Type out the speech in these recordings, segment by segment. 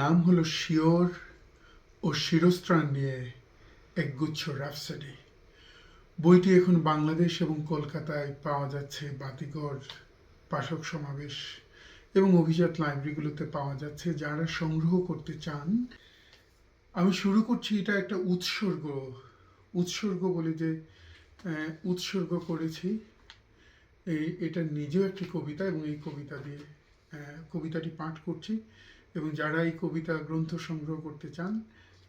নাম হলো শিওর ও শিরস্ত্রাণ নিয়ে একগুচ্ছ রাফসাডি বইটি এখন বাংলাদেশ এবং কলকাতায় পাওয়া যাচ্ছে বাতিগড় পাঠক সমাবেশ এবং অভিজাত লাইব্রেরিগুলোতে পাওয়া যাচ্ছে যারা সংগ্রহ করতে চান। আমি শুরু করছি এটা একটা উৎসর্গ উৎসর্গ বলে যে উৎসর্গ করেছি। এই, এটা নিজেও একটি কবিতা এবং এই কবিতা দিয়ে কবিতাটি পাঠ করছি। এবং যারা এই কবিতা গ্রন্থ সংগ্রহ করতে চান,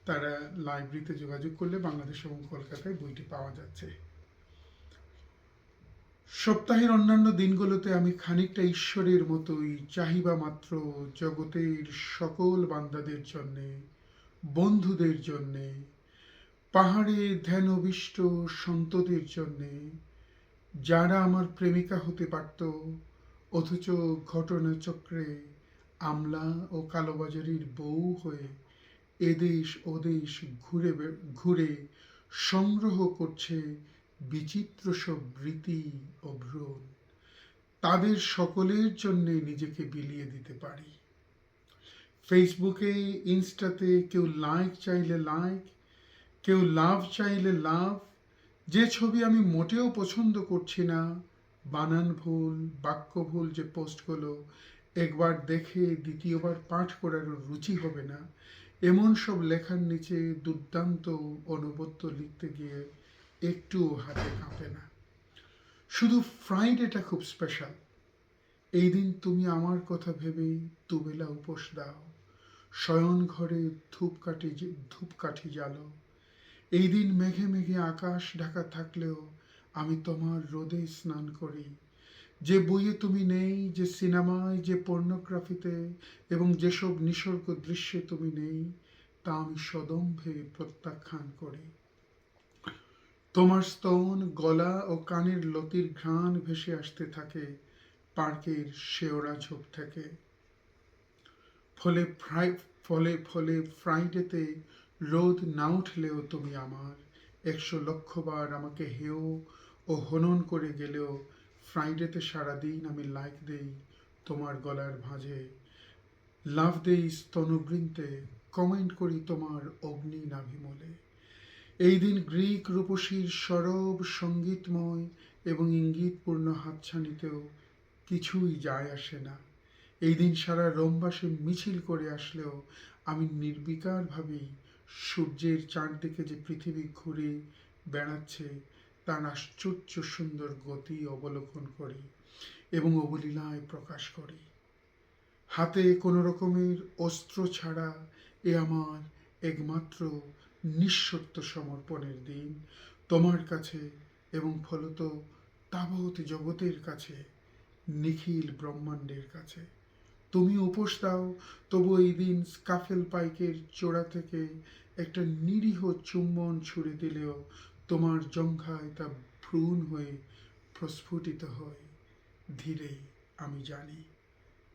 তারা লাইব্রেরিতে যোগাযোগ করলে বাংলাদেশ এবং কলকাতায় বইটি পাওয়া যাচ্ছে। সপ্তাহের অন্যান্য দিনগুলোতে আমি খানিকটা ঈশ্বরের মতোই চাহিবা মাত্র জগতের সকল বান্দাদের জন্যে, বন্ধুদের জন্যে, পাহাড়ে ধ্যানবিষ্ট সন্তদের জন্যে, যারা আমার প্রেমিকা হতে পারত, অথচ ঘটনাচক্রে আমলা ও কালোবাজারির বউ হয়ে এদেশ ওদেশ ঘুরে ঘুরে সংগ্রহ করছে বিচিত্র সব রীতি ও ভ্রণ। তাদের সকলের জন্যে নিজেকে বিলিয়ে দিতে পারি। ফেসবুকে, ইনস্টাতে কেউ লাইক চাইলে লাইক, কেউ লাভ চাইলে লাভ, যে ছবি আমি মোটেও পছন্দ করছি না, বানান ভুল, বাক্য ভুল যে পোস্টগুলো একবার দেখে দ্বিতীয়বার পাঠ করার রুচি হবে না। এমন সব লেখার নিচে দুর্দান্ত অনবদ্য লিখতে গিয়ে একটুও হাতে কাঁপে না। শুধু ফ্রাইডেটা খুব স্পেশাল এই দিন তুমি আমার কথা ভেবে দুবেলা উপোস দাও। শয়ন ঘরে ধূপকাঠি ধূপকাঠি জ্বালো। এই দিন মেঘে মেঘে আকাশ ঢাকা থাকলেও আমি তোমার রোদে স্নান করি। যে বইয়ে তুমি নেই, যে সিনেমায়, যে পর্নোগ্রাফিতে এবং যেসব নিসর্গ দৃশ্যে তুমি নেই, তা আমি সদম্ভে প্রত্যাখ্যান করি। তোমার স্তন, গলা ও কানের লতির ঘ্রাণ ভেসে আসতে থাকে, পার্কের শেওড়া ঝোপ থেকে। ফলে ফ্রাই, ফলে ফলে ফ্রাইডেতে রোদ না উঠলেও তুমি আমার। একশো লক্ষবার আমাকে হেও ও হনন করে গেলেও ফ্রাইডেতে সারাদিন আমি লাইক দেই তোমার গলার ভাঁজে। লাভ দেই স্তনবৃন্তে কমেন্ট করি তোমার অগ্নি নাভিমলে। এই দিন গ্রিক রূপসীর সরব সঙ্গীতময় এবং ইঙ্গিতপূর্ণ হাতছানিতেও কিছুই যায় আসে না। এই দিন সারা রোমবাসে মিছিল করে আসলেও আমি নির্বিকারভাবেই সূর্যের চারদিকে যে পৃথিবী ঘুরে বেড়াচ্ছে তার আশ্চর্য সুন্দর গতি অবলোকন করি এবং অবলীলায় প্রকাশ করি। হাতে কোনো রকমের অস্ত্র ছাড়া এ আমার একমাত্র নিঃশর্ত সমর্পণের দিন। তোমার কাছে এবং ফলত তাবৎ জগতের কাছে, নিখিল ব্রহ্মাণ্ডের কাছে। তুমি উপোস দাও, তবু এই দিন স্কাফেল পাইকের চূড়া থেকে একটা নিরীহ চুম্বন ছুড়ে দিলেও তোমার জঙ্ঘায় তা ভ্রূণ হয়ে প্রস্ফুটিত হয়। ধীরে আমি জানি,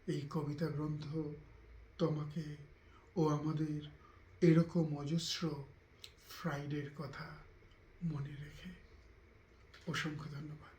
এই কবিতা গ্রন্থ তোমাকে ও আমাদের এরকম অজস্র ফ্রাইডের কথা মনে রেখে। অসংখ্য ধন্যবাদ।